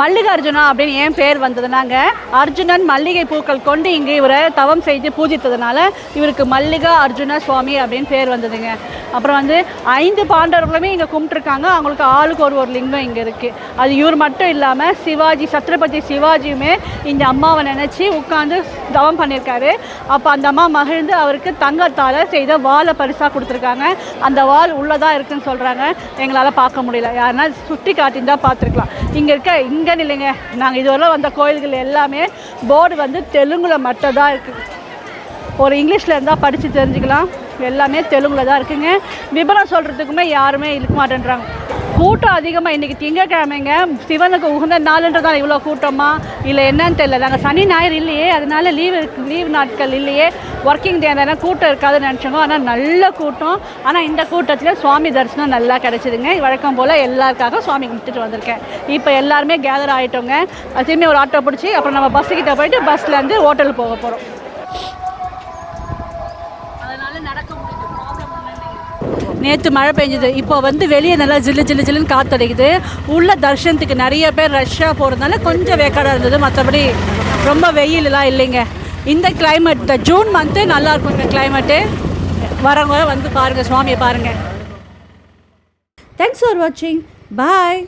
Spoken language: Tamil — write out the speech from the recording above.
மல்லிகார்ஜுனா அப்படின்னு ஏன் பேர் வந்ததுனாங்க. அர்ஜுனன் மல்லிகை பூக்கள் கொண்டு இங்கே இவரை தவம் செய்து பூஜித்ததுனால இவருக்கு மல்லிகா அர்ஜுன சுவாமி அப்படின்னு பேர் வந்ததுங்க. அப்புறம் வந்து ஐந்து பாண்டவர்களுமே இங்கே கும்பிட்டுருக்காங்க. அவங்களுக்கு ஆளுக்கு ஒரு ஒரு லிங்கம் இங்கே இருக்குது அது இவர் மட்டும் இல்லாமல் சிவாஜி சத்ரபதி சிவாஜியுமே இந்த அம்மாவை நினச்சி உட்காந்து தவம் பண்ணியிருக்காரு. அப்போ அந்த அம்மா மகிழ்ந்து அவருக்கு தங்கத்தால் செய்த வாழை பரிசாக கொடுத்துருக்காங்க. அந்த வால் உள்ளதாக இருக்குன்னு சொல்கிறாங்க எங்களால் பார்க்க முடியல. யாருன்னா சுட்டி காட்டியிருந்தா பார்த்துருக்கலாம். இங்கே இருக்க இங்கே இல்லைங்க நாங்கள் இதுவரை வந்த கோயில்கள் எல்லாமே போர்டு வந்து தெலுங்கில் மட்டும் தான் இருக்குது ஒரு இங்கிலீஷில் இருந்தால் படித்து தெரிஞ்சுக்கலாம். எல்லாமே தெலுங்கில் தான் இருக்குங்க. விபரம் சொல்கிறதுக்குமே யாருமே இருக்க மாட்டேன்றாங்க. கூட்டம் அதிகமாக இன்றைக்கி திங்கக்கிழமைங்க சிவனுக்கு உகந்த நாளுன்றதால இவ்வளோ கூட்டமா? இல்லை என்னன்னு தெரியல. நாங்கள் சனி ஞாயிறு இல்லையே. அதனால லீவ் லீவ் நாட்கள் இல்லையே. ஒர்க்கிங் டே தானே கூட்டம் இருக்காதுன்னு நினச்சோங்க. ஆனால் நல்ல கூட்டம். ஆனால் இந்த கூட்டத்தில் சுவாமி தரிசனம் நல்லா கிடச்சிதுங்க. வழக்கம் போல் எல்லாருக்காக சுவாமி கும்பிட்டுட்டு வந்திருக்கேன். இப்போ எல்லாருமே கேதர் ஆகிட்டோங்க திரும்பி ஒரு ஆட்டோ பிடிச்சி அப்புறம் நம்ம பஸ்ஸுக்கிட்ட போயிட்டு பஸ்லேருந்து ஹோட்டலுக்கு போக போகிறோம் நேற்று மழை பெஞ்சது. இப்போ வந்து வெளியே நல்லா ஜில்லு ஜில்லு ஜில்லுன்னு காத்தடிக்குது. உள்ள தர்ஷனத்துக்கு நிறைய பேர் ரஷ்ஷாக போகிறதுனால கொஞ்சம் வேக்காடாக இருந்தது. மற்றபடி ரொம்ப வெயிலெலாம் இல்லைங்க. இந்த climate இந்த ஜூன் மந்த்து நல்லா இருக்கும் இந்த கிளைமேட்டு வரவங்க வந்து பாருங்கள் சுவாமியை பாருங்கள் தேங்க்ஸ் ஃபார் வாட்சிங் பாய்